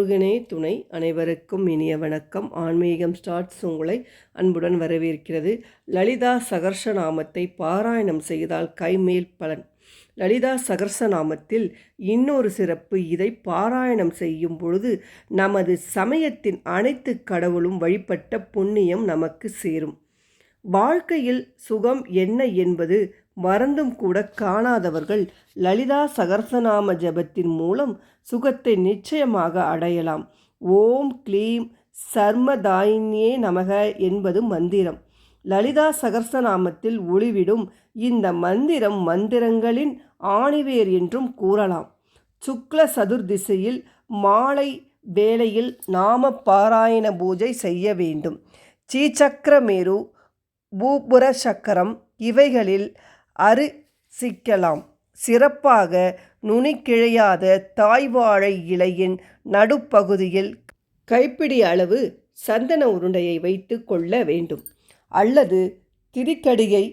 முருகனே துணை. அனைவருக்கும் இனிய வணக்கம். ஆன்மீகம் ஸ்டார்ட்ஸ் உங்களை அன்புடன் வரவேற்கிறது. லலிதா சகர்ஷநாமத்தை பாராயணம் செய்தால் கைமேல் பலன். லலிதா சகர்ஷநாமத்தில் இன்னொரு சிறப்பு இதை பாராயணம் செய்யும் பொழுது நமது சமயத்தின் அனைத்து கடவுளும் வழிபட்ட புண்ணியம் நமக்கு சேரும். வாழ்க்கையில் சுகம் என்ன என்பது மறந்தும் கூட காணாதவர்கள் லலிதா சகர்சநாம ஜபத்தின் மூலம் சுகத்தை நிச்சயமாக அடையலாம். ஓம் க்ளீம் சர்மதாயினியே நமக என்பது மந்திரம். லலிதா சகர்சநாமத்தில் ஒளிவிடும் இந்த மந்திரம் மந்திரங்களின் ஆணிவேர் என்றும் கூறலாம். சுக்ல சதுர்திசையில் மாலை வேளையில் நாம பாராயண பூஜை செய்ய வேண்டும். சீச்சக்கரமேரு பூபுர சக்கரம் இவைகளில் அரிசிக்கலாம். சிறப்பாக நுனிக்கிழையாத தாய்வாழை இலையின் நடுப்பகுதியில் கைப்பிடி அளவு சந்தன உருண்டையை வைத்து கொள்ள வேண்டும். அல்லது திரிக்கடியை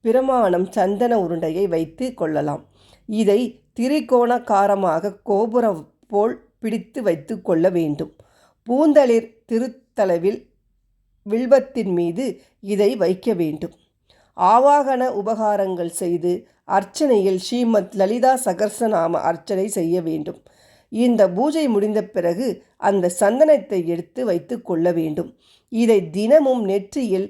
பிரமாணம் சந்தன உருண்டையை வைத்து கொள்ளலாம். இதை திரிகோணக்காரமாக கோபுரம் போல் பிடித்து வைத்து கொள்ள வேண்டும். பூந்தளிர் திருத்தளவில் வில்வத்தின் மீது இதை வைக்க வேண்டும். ஆவாகன உபகாரங்கள் செய்து அர்ச்சனையில் ஸ்ரீமத் லலிதா சகர்சநாம அர்ச்சனை செய்ய வேண்டும். இந்த பூஜை முடிந்த பிறகு அந்த சந்தனத்தை எடுத்து வைத்து கொள்ள வேண்டும். இதை தினமும் நெற்றியில்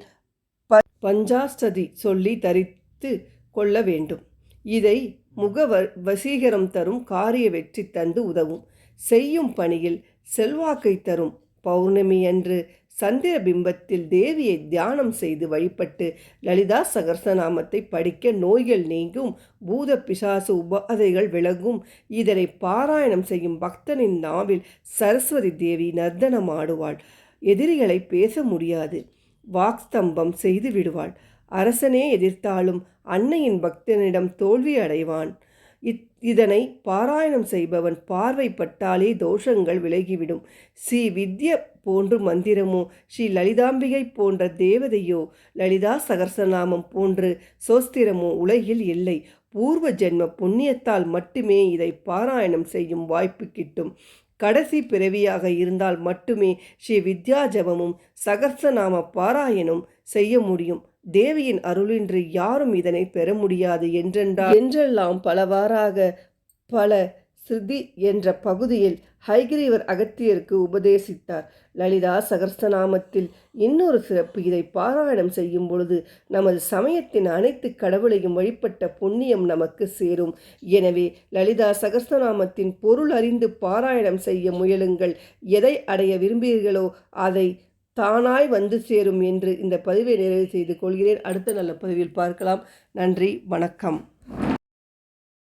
ப பஞ்சாஸ்ததி சொல்லி தரித்து கொள்ள வேண்டும். இதை முக வசீகரம் தரும் காரிய வெற்றி தந்து உதவும். செய்யும் பணியில் செல்வாக்கை தரும் பௌர்ணமி அன்று சந்திர பிம்பத்தில் தேவியை தியானம் செய்து வழிபட்டு லலிதா சகர்சநாமத்தை படிக்க நோய்கள் நீங்கும் பூத பிசாசு உபாதைகள் விலகும். இதனை பாராயணம் செய்யும் பக்தனின் நாவில் சரஸ்வதி தேவி நர்த்தனமாடுவாள் எதிரிகளை பேச முடியாது. வாக்ஸ்தம்பம் செய்து விடுவாள். அரசனே எதிர்த்தாலும் அன்னையின் பக்தனிடம் தோல்வி அடைவான். இத் இதனை பாராயணம் செய்பவன் பார்வைப்பட்டாலே தோஷங்கள் விலகிவிடும். ஸ்ரீ வித்ய போன்று மந்திரமோ? ஸ்ரீ லலிதாம்பிகை போன்ற தேவதையோ? லலிதா சகர்சநாமம் போன்று சோஸ்திரமோ? உலகில் இல்லை. பூர்வ ஜென்ம புண்ணியத்தால் மட்டுமே இதை பாராயணம் செய்யும் வாய்ப்பு கிட்டும். கடைசி பிறவியாக இருந்தால் மட்டுமே ஸ்ரீ வித்யாஜபமும் சகர்சநாம பாராயணம் செய்ய முடியும். தேவியின் அருளின்றி யாரும் இதனை பெற முடியாது என்றென்றால் என்றெல்லாம் பலவாறாக பல ஸ்ருதி என்ற பகுதியில் ஹைகிரீவர் அகத்தியருக்கு உபதேசித்தார். லலிதா சகர்சநாமத்தில் இன்னொரு சிறப்பு இதை பாராயணம் செய்யும் பொழுது நமது சமயத்தின் அனைத்து கடவுளையும் வழிபட்ட புண்ணியம் நமக்கு சேரும். எனவே லலிதா சகர்சநாமத்தின் பொருள் அறிந்து பாராயணம் செய்ய முயலுங்கள். எதை அடைய விரும்புகிறீர்களோ அதை தானாய் வந்து சேரும் என்று இந்த பதிவை நிறைவு செய்து கொள்கிறேன். அடுத்த நல்ல பதிவில் பார்க்கலாம். நன்றி வணக்கம்.